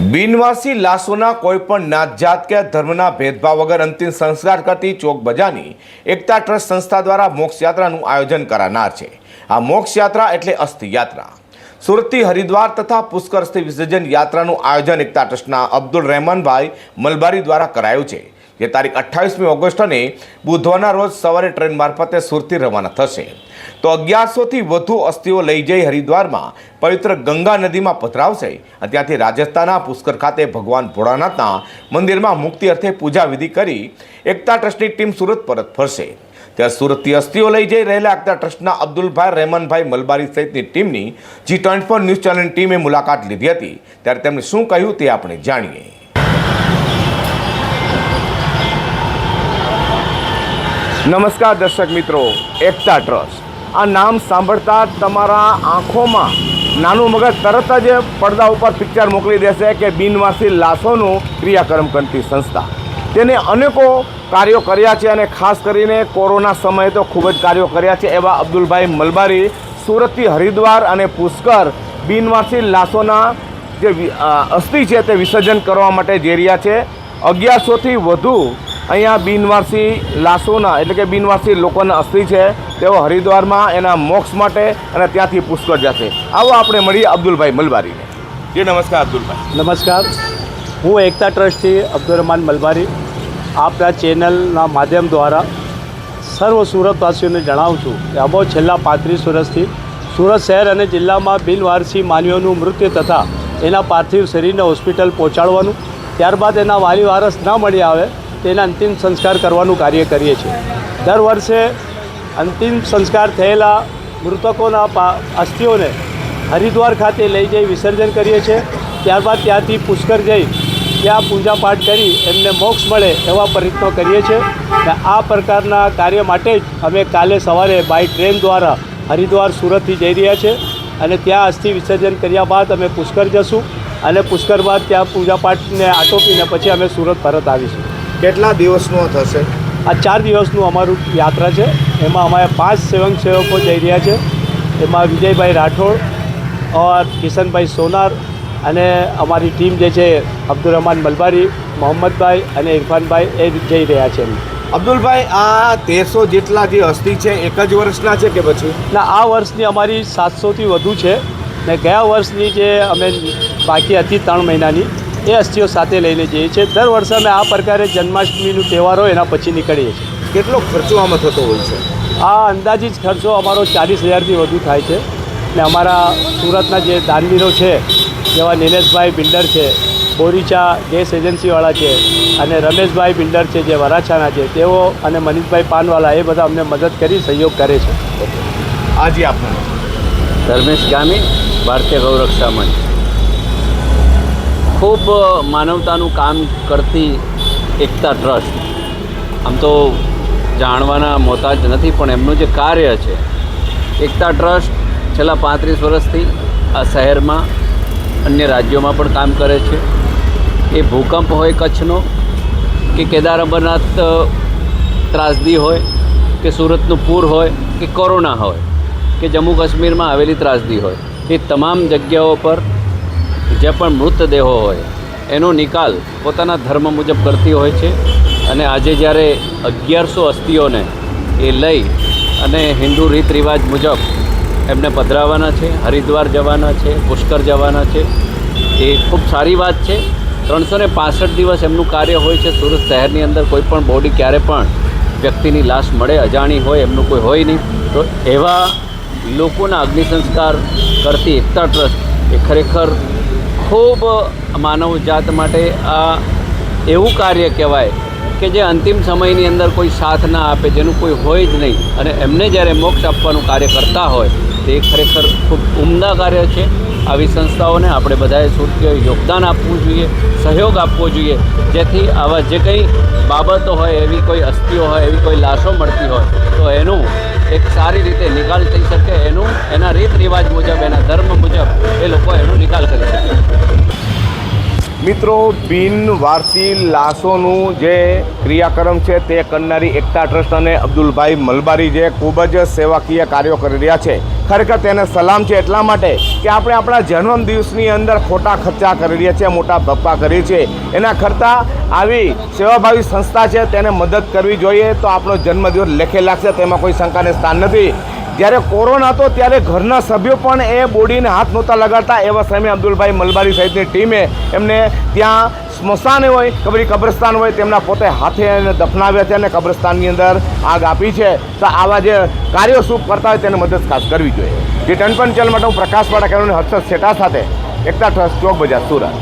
બિનવાસી લાશોના કોઈપણ નાત જાત કે ધર્મના ભેદભાવ વગર અંતિમ સંસ્કાર કરતી ચોક બજારની એકતા ટ્રસ્ટ સંસ્થા દ્વારા મોક્ષ યાત્રાનું આયોજન કરાનાર છે. આ મોક્ષ યાત્રા એટલે અસ્થિ યાત્રા સુરતથી હરિદ્વાર તથા પુષ્કરથી વિસર્જન યાત્રાનું આયોજન એકતા ટ્રસ્ટના અબ્દુલ રહેમાનભાઈ મલબારી દ્વારા કરાયું છે. જે તારીખ અઠ્ઠાવીસમી ઓગસ્ટને બુધવારના રોજ સવારે ટ્રેન મારફતે સુરતથી રવાના થશે. તો અગિયારસોથી વધુ અસ્થિઓ લઈ જઈ હરિદ્વારમાં પવિત્ર ગંગા નદીમાં પધરાવશે અને ત્યાંથી રાજસ્થાનના પુષ્કર ખાતે ભગવાન ભોળાનાથના મંદિરમાં મુક્તિ અર્થે પૂજા વિધિ કરી એકતા ટ્રસ્ટની ટીમ સુરત પરત ફરશે. ત્યાં સુરતથી અસ્થિઓ લઈ જઈ રહેલા એકતા ટ્રસ્ટના અબ્દુલભાઈ રહેમાનભાઈ મલબારી સહિતની ટીમની જી ટ્વેન્ટી ફોર ન્યૂઝ ચેનલની ટીમે મુલાકાત લીધી હતી. ત્યારે તેમણે શું કહ્યું તે આપણે જાણીએ. નમસ્કાર દર્શક મિત્રો, એકતા ટ્રસ્ટ. આ નામ સાંભળતા તમારા આંખોમાં નાનું મગજ તરત જ પડદા ઉપર પિક્ચર મોકલી દેશે કે બિનવાસી લાશોનું ક્રિયાકર્મ કરતી સંસ્થા. તેને અનેકો કાર્યો કર્યા છે અને ખાસ કરીને કોરોના સમયે તો ખૂબ જ કાર્યો કર્યા છે એવા અબ્દુલભાઈ મલબારી સુરતથી હરિદ્વાર અને પુષ્કર બિનવાસી લાશોના જે અસ્થિ છે તે વિસર્જન કરવા માટે જઈ રહ્યા છે. અગિયારસોથી વધુ અહીંયા બિનવારસી લાશોના, એટલે કે બિનવારસી લોકોના અસ્થિ છે, તેઓ હરિદ્વારમાં એના મોક્ષ માટે અને ત્યાંથી પુષ્કર જશે. આવો આપણે મળીએ અબ્દુલભાઈ મલબારીને. જી, નમસ્કાર અબ્દુલભાઈ. નમસ્કાર. હું એકતા ટ્રસ્ટથી અબ્દુલ રહેમાન મલબારી આપના ચેનલના માધ્યમ દ્વારા સર્વ સુરતવાસીઓને જણાવું છું કે અબો છેલ્લા પાંત્રીસ વર્ષથી સુરત શહેર અને જિલ્લામાં બિનવારસી માનવીઓનું મૃત્યુ તથા એના પાર્થિવ શરીરને હોસ્પિટલ પહોંચાડવાનું, ત્યારબાદ એના વાલી વારસ ન મળી આવે તેના અંતિમ સંસ્કાર કરવાનું કાર્ય કરીએ છીએ. દર વર્ષે અંતિમ સંસ્કાર થયેલા મૃતકોના અસ્થિઓને હરિદ્વાર ખાતે લઈ જઈ વિસર્જન કરીએ છીએ. ત્યારબાદ ત્યાંથી પુષ્કર જઈ ત્યાં પૂજાપાઠ કરી એમને મોક્ષ મળે એવા પ્રયત્નો કરીએ છીએ. અને આ પ્રકારના કાર્ય માટે જ અમે કાલે સવારે બાય ટ્રેન દ્વારા હરિદ્વાર સુરતથી જઈ રહ્યા છીએ અને ત્યાં અસ્થિ વિસર્જન કર્યા બાદ અમે પુષ્કર જશું અને પુષ્કર બાદ ત્યાં પૂજાપાઠને આટોપીને પછી અમે સુરત પરત આવીશું. કેટલા દિવસનો થશે? આ ચાર દિવસનું અમારું યાત્રા છે. એમાં અમારે પાંચ સ્વયંસેવકો જઈ રહ્યા છે. એમાં વિજયભાઈ રાઠોડ ઓર કિશનભાઈ સોનાર અને અમારી ટીમ જે છે અબ્દુલ રહેમાન મલબારી મોહમ્મદભાઈ અને ઇરફાનભાઈ એ જઈ રહ્યા છે અબ્દુલભાઈ આ તેરસો જેટલા જે અસ્થિ છે એક જ વર્ષના છે કે પછી? ના આ વર્ષની અમારી સાતસોથી વધુ છે ને ગયા વર્ષની જે અમે બાકી હતી ત્રણ મહિનાની એ અસ્થિઓ સાથે લઈને જઈએ છીએ. દર વર્ષે અમે આ પ્રકારે જન્માષ્ટમીનું તહેવાર હોય એના પછી નીકળીએ છીએ. કેટલો ખર્ચો આમાં થતો હોય છે? આ અંદાજિત ખર્ચો અમારો ચાલીસ હજારથી વધુ થાય છે. ને અમારા સુરતના જે દાનવીરો છે જેવા નિલેશભાઈ બિલ્ડર છે બોરીચા ગેસ એજન્સીવાળા છે અને રમેશભાઈ બિલ્ડર છે જે વરાછાના છે તેઓ અને મનીષભાઈ પાનવાલા એ બધા અમને મદદ કરી સહયોગ કરે છે. આજે આપનું ધર્મેશ ગામી ભારતીય ગૌરક્ષા મંચ. ખૂબ માનવતાનું કામ કરતી એકતા ટ્રસ્ટ. આમ તો જાણવાના મોતાજ નથી, પણ એમનું જે કાર્ય છે, એકતા ટ્રસ્ટ છેલ્લા પાંત્રીસ વર્ષથી આ શહેરમાં, અન્ય રાજ્યોમાં પણ કામ કરે છે. એ ભૂકંપ હોય કચ્છનો, કે કેદાર અમરનાથ ત્રાસદી હોય, કે સુરતનું પૂર હોય, કે કોરોના હોય, કે જમ્મુ કાશ્મીરમાં આવેલી ત્રાસદી હોય, એ તમામ જગ્યાઓ પર જે પણ મૃતદેહો હોય, એનો નિકાલ પોતાના ધર્મ મુજબ કરતી હોય છે. અને આજે જ્યારે અગિયારસો અસ્થિઓને એ લઈ અને હિન્દુ રીત રિવાજ મુજબ એમને પધરાવવાના છે, હરિદ્વાર જવાના છે, પુષ્કર જવાના છે, એ ખૂબ સારી વાત છે. ત્રણસો ને પાસઠ દિવસ એમનું કાર્ય હોય છે. સુરત શહેરની અંદર કોઈ પણ બોડી ક્યારે પણ વ્યક્તિની લાશ મળે, અજાણી હોય, એમનું કોઈ હોય નહીં. તો એવા લોકોના અગ્નિ સંસ્કાર કરતી એકતા ટ્રસ્ટ એ ખરેખર ખૂબ માનવ જાત માટે આ એવું કાર્ય કહેવાય કે જે અંતિમ સમયની અંદર કોઈ સાથ ના આપે, જેનું કોઈ હોય જ નહીં. અને એમને જ્યારે મોક્ષ આપવાનું કાર્ય કરતા હોય, તે ખરેખર ખૂબ ઉમદા કાર્ય છે. આવી સંસ્થાઓને આપણે બધાએ સુરતીઓએ યોગદાન આપવું જોઈએ, સહયોગ આપવો જોઈએ. જેથી આવા જે કંઈ બાબતો હોય, એવી કોઈ અસ્થિઓ હોય, એવી કોઈ લાશો મળતી હોય, તો એનું એક સારી રીતે નિકાલ થઈ શકે એનું, એના રીત રિવાજ મુજબ, એના ધર્મ મુજબ એ લોકો એનો નિકાલ કરી શકે. મિત્રો બિનવારસી લાશોનું જે ક્રિયાક્રમ છે તે કરનારી એકતા ટ્રસ્ટ અને અબ્દુલભાઈ મલબારી જે ખૂબ જ સેવાકીય કાર્યો કરી રહ્યા છે. ખરેખર તેને સલામ છે એટલા માટે કે આપણે આપણા જન્મ દિવસની અંદર ખોટા ખર્ચા કરી રહ્યા છીએ, મોટા ધપ્પા કરીએ છીએ. એના કરતાં આવી સેવાભાવી સંસ્થા છે, તેને મદદ કરવી જોઈએ તો આપણો જન્મદિવસ લેખે લાગશે, તેમાં કોઈ શંકાને સ્થાન નથી. જ્યારે કોરોના હતો ત્યારે ઘરના સભ્યો પણ એ બોડીને હાથ નહોતા લગાડતા. એવા સમયે અબ્દુલભાઈ મલબારી સહિતની ટીમે એમને ત્યાં સ્મશાન હોય, કબરી કબ્રસ્તાન હોય, તેમના પોતે હાથે એને દફનાવ્યા છે અને કબ્રસ્તાનની અંદર આગ આપી છે. તો આવા જે કાર્યો શુભ કરતા હોય તેને મદદ ખાસ કરવી જોઈએ. જે ટનપન ચેનલ માટે હું પ્રકાશ પાડા કહેવાનું હર્ષદ શેટા સાથે એકતા ટ્રસ્ટ ચોક બજાર સુરત.